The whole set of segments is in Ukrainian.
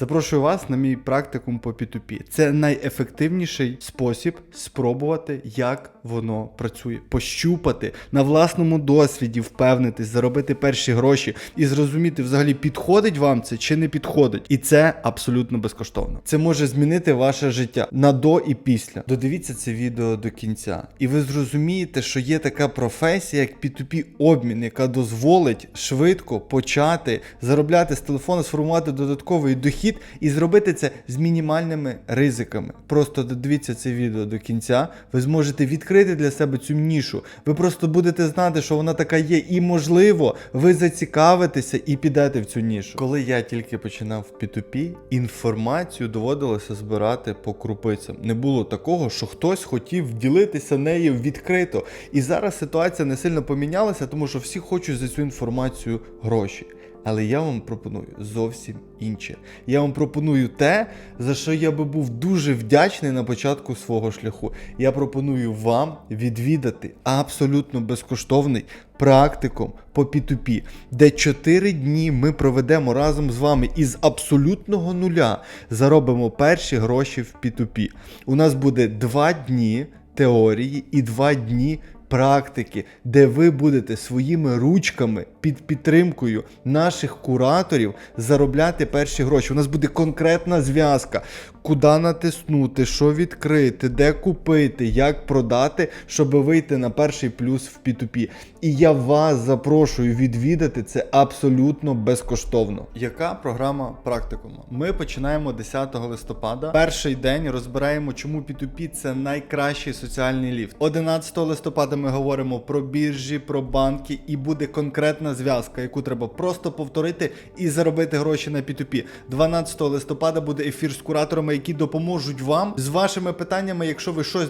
Запрошую вас на мій практикум по P2P. Це найефективніший спосіб спробувати, як воно працює, пощупати на власному досвіді, впевнитись, заробити перші гроші і зрозуміти, взагалі підходить вам це чи не підходить. І це абсолютно безкоштовно. Це може змінити ваше життя на до і після. Додивіться це відео до кінця, і ви зрозумієте, що є така професія, як P2P обмін, яка дозволить швидко почати заробляти з телефону, сформувати додатковий дохід і зробити це з мінімальними ризиками. Просто додивіться це відео до кінця. Ви зможете відкрити для себе цю нішу. Ви просто будете знати, що вона така є, і можливо, ви зацікавитеся і підете в цю нішу. Коли я тільки починав в P2P, інформацію доводилося збирати по крупицям. Не було такого, що хтось хотів ділитися нею відкрито. І зараз ситуація не сильно помінялася, тому що всі хочуть за цю інформацію гроші. Але я вам пропоную зовсім інше. Я вам пропоную те, за що я би був дуже вдячний на початку свого шляху. Я пропоную вам відвідати абсолютно безкоштовний практикум по P2P, де 4 дні ми проведемо разом з вами із абсолютного нуля заробимо перші гроші в P2P. У нас буде 2 дні теорії і 2 дні практики, де ви будете своїми ручками під підтримкою наших кураторів заробляти перші гроші. У нас буде конкретна зв'язка, куди натиснути, що відкрити, де купити, як продати, щоб вийти на перший плюс в P2P. І я вас запрошую відвідати це абсолютно безкоштовно. Яка програма практикуму? Ми починаємо 10 листопада. Перший день розбираємо, чому P2P це найкращий соціальний ліфт. 11 листопада ми говоримо про біржі, про банки, і буде конкретна зв'язка, яку треба просто повторити і заробити гроші на P2P. 12 листопада буде ефір з кураторами, які допоможуть вам з вашими питаннями, якщо ви щось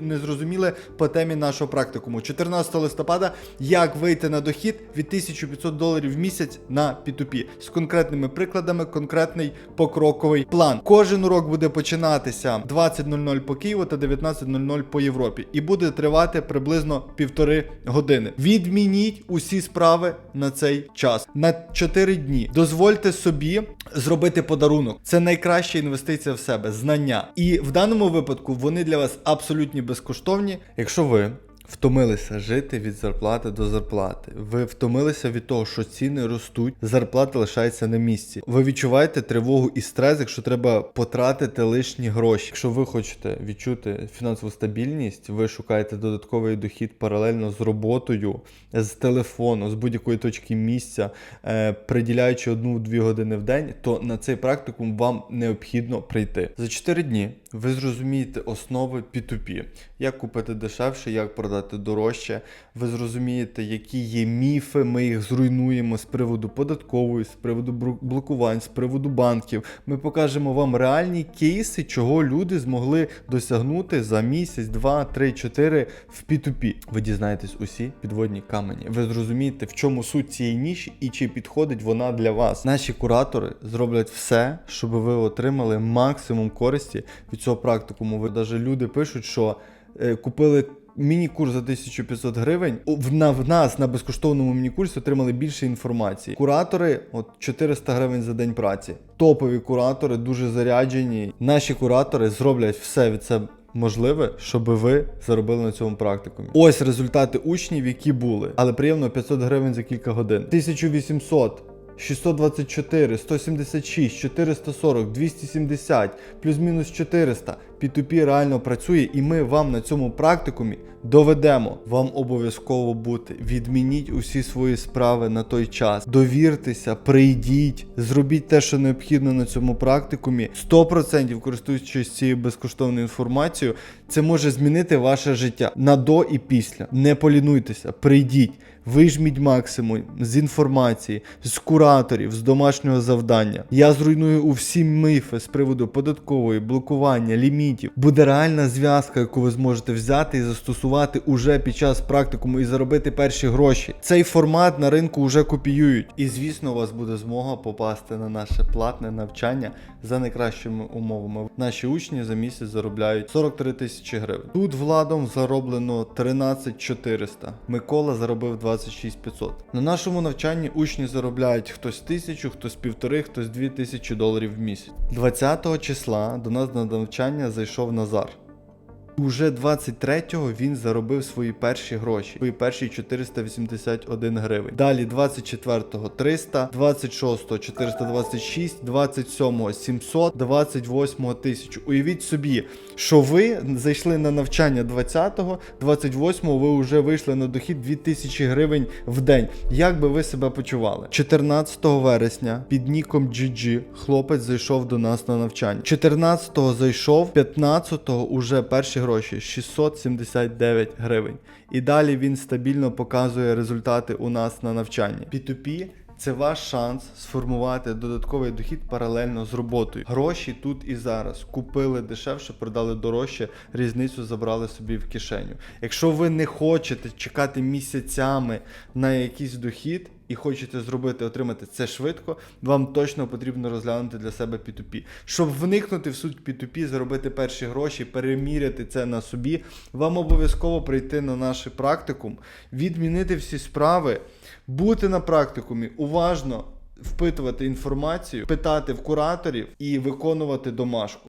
не зрозуміли по темі нашого практикуму. 14 листопада як вийти на дохід від 1500 доларів в місяць на P2P з конкретними прикладами, конкретний покроковий план. Кожен урок буде починатися 20.00 по Києву та 19.00 по Європі, і буде тривати приблизно півтори години. Відмініть усі справи на цей час на 4 дні. Дозвольте собі зробити подарунок. Це найкраща інвестиція в себе, знання. І в даному випадку вони для вас абсолютно безкоштовні, якщо ви. Втомилися жити від зарплати до зарплати. Ви втомилися від того, що ціни ростуть, зарплата лишається на місці. Ви відчуваєте тривогу і стрес, якщо треба потратити лишні гроші. Якщо ви хочете відчути фінансову стабільність, ви шукаєте додатковий дохід паралельно з роботою, з телефону, з будь-якої точки місця, е, приділяючи одну-дві години в день, то на цей практикум вам необхідно прийти. За 4 дні ви зрозумієте основи P2P, як купити дешевше, як продати дорожче. Ви зрозумієте, які є міфи, ми їх зруйнуємо з приводу податкової, з приводу блокувань, з приводу банків. Ми покажемо вам реальні кейси, чого люди змогли досягнути за місяць, два, три, чотири в P2P. Ви дізнаєтесь усі підводні камені. Ви зрозумієте, в чому суть цієї ніші і чи підходить вона для вас. Наші куратори зроблять все, щоб ви отримали максимум користі від цього практикуму. Ви навіть люди пишуть, що е, купили. Міні-курс за 1500 гривень. В, нас на безкоштовному міні-курсі отримали більше інформації. Куратори, от 400 гривень за день праці. Топові куратори, дуже заряджені. Наші куратори зроблять все від себе можливе, щоб ви заробили на цьому практикумі. Ось результати учнів, які були. Але приємно 500 гривень за кілька годин. 1800. 624, 176, 440, 270, плюс-мінус 400. P2P реально працює, і ми вам на цьому практикумі доведемо. Вам обов'язково бути. Відмініть усі свої справи на той час. Довіртеся, прийдіть, зробіть те, що необхідно на цьому практикумі. 100% користуючись цією безкоштовною інформацією, це може змінити ваше життя на до і після. Не полінуйтеся, прийдіть. Вижміть максимум з інформації, з кураторів, з домашнього завдання. Я зруйную усі міфи з приводу податкової, блокування, лімітів. Буде реальна зв'язка, яку ви зможете взяти і застосувати уже під час практикуму і заробити перші гроші. Цей формат на ринку вже копіюють. І звісно, у вас буде змога попасти на наше платне навчання за найкращими умовами. Наші учні за місяць заробляють 43 тисячі гривень. Тут владом зароблено 13 400. Микола заробив 20 26 500. На нашому навчанні учні заробляють хтось тисячу, хтось півтори, хтось дві тисячі доларів в місяць. 20 числа до нас на навчання зайшов Назар. Уже 23-го він заробив свої перші гроші, свої перші 481 гривень. Далі 24-го 300, 26-го 426, 27-го 700, 28-го 1000. Уявіть собі, що ви зайшли на навчання 20-го, 28-го ви вже вийшли на дохід 2000 гривень в день. Як би ви себе почували? 14 вересня під ніком GG хлопець зайшов до нас на навчання. 14-го зайшов, 15-го уже перші гроші 679 гривень. І далі він стабільно показує результати у нас на навчанні. P2P це ваш шанс сформувати додатковий дохід паралельно з роботою. Гроші тут і зараз. Купили дешевше, продали дорожче, різницю забрали собі в кишеню. Якщо ви не хочете чекати місяцями на якийсь дохід і хочете зробити, отримати це швидко, вам точно потрібно розглянути для себе P2P. Щоб вникнути в суть P2P, заробити перші гроші, переміряти це на собі, вам обов'язково прийти на наш практикум, відмінити всі справи, бути на практикумі, уважно впитувати інформацію, питати в кураторів і виконувати домашку.